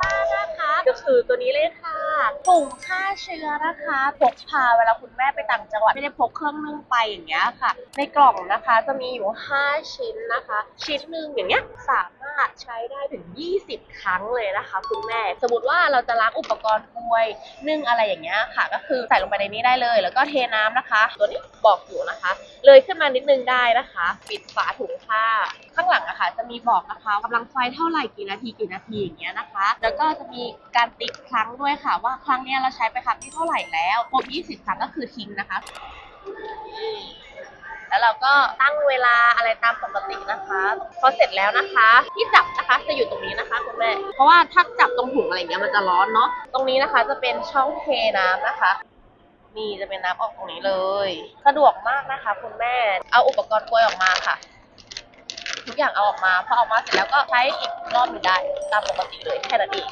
ต้านะคะ ก็คือตัวนี้เลยค่ะปุ่มฆ่าเชื้อนะคะพกพาเวลาคุณแม่ไปต่างจังหวัดไม่ได้พกเครื่องนึ่งไปอย่างเงี้ยค่ะ ในกล่องนะคะจะมีอยู่ 5 ชิ้นนะคะ ชิ้นหนึ่งอย่างเงี้ยสามารถใช้ได้ถึง 20 ครั้งเลยนะคะคุณแม่ สมมติว่าเราจะล้างอุปกรณ์กลวยนึ่งอะไรอย่างเงี้ยค่ะ ก็คือใส่ลงไปในนี้ได้เลย แล้วก็เทน้ำนะคะ ตัวนี้บอกอยู่นะคะ เลยขึ้นมานิดนึงได้นะคะ ปิดฝาถุงผ้า ข้างหลังอะค่ะจะมีบอกนะคะกำลังไฟเท่าไหร่กี่นาทีกี่นาทีอย่างเงี้ยนะคะ แล้วก็จะมีการติ๊กครั้งด้วยค่ะ ว่าครั้งเนี้ยเราใช้ไปครั้งที่เท่าไหร่แล้วครบ20 ครั้งก็คือทิ้งนะคะ เราก็ตั้งเวลาอะไรตามปกตินะคะพอเสร็จแล้วนะคะ ที่จับนะคะจะอยู่ตรงนี้นะคะคุณแม่เพราะว่าถ้าจับตรงถุงอะไรเงี้ยมันจะร้อนเนาะตรงนี้นะคะจะเป็นช่องเทน้ำนะคะนี่จะเป็นน้ำออกตรงนี้เลย สะดวกมากนะคะ คุณแม่เอาอุปกรณ์กล้วยออกมาค่ะ ทุกอย่างเอาออกมาพอออกมาเสร็จแล้วก็ใช้อีกรอบหนึ่งได้ตามปกติเลยแค่นั้นเอง